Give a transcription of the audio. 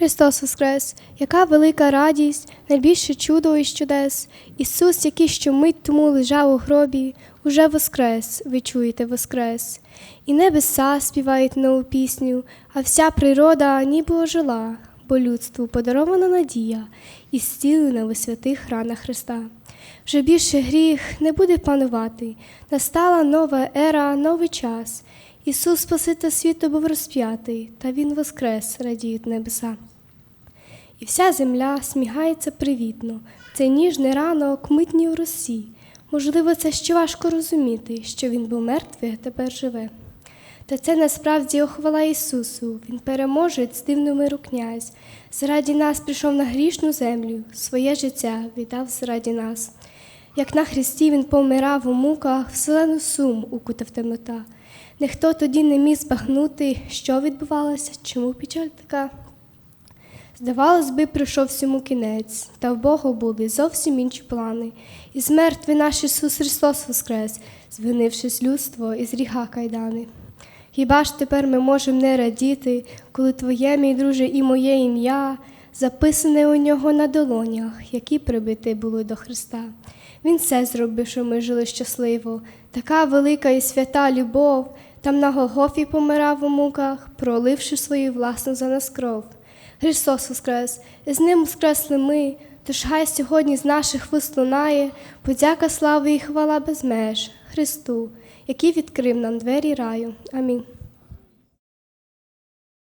Христос Воскрес! Яка велика радість, найбільше чудо із чудес. Ісус, який що мить тому лежав у гробі, уже воскрес, ви чуєте воскрес. І небеса співають нову пісню, а вся природа ніби ожила, бо людству подарована надія і зцілена у святих ранах Христа. Вже більше гріх не буде панувати, настала нова ера, новий час. Ісус Спаситель світу був розп'ятий, та Він воскрес, радіють небеса. І вся земля смігається привітно, цей ніжний ранок митній у росі. Можливо, це ще важко розуміти, що він був мертвий, а тепер живе. Та це насправді охвала Ісусу, Він переможець дивну миру князь. Зараді нас прийшов на грішну землю, своє життя віддав зараді нас. Як на Христі Він помирав у муках, вселену сум укутав темнота. Ніхто тоді не міг збагнути, що відбувалося, чому печаль така. Здавалось би, прийшов всьому кінець, та в Бога були зовсім інші плани. І з наш Ісус Христос воскрес, звинившись людство із гріха кайдани. Хіба ж тепер ми можемо не радіти, коли Твоє, мій друже, і моє ім'я записане у нього на долонях, які прибити були до Христа. Він все зробив, що ми жили щасливо, така велика і свята любов, там на Голгофі помирав у муках, проливши свою власну за нас кров. Христос Воскрес, і з ним воскресли ми, тож хай сьогодні з наших вуст лунає подяка слави і хвала без меж Христу, який відкрив нам двері раю. Амінь.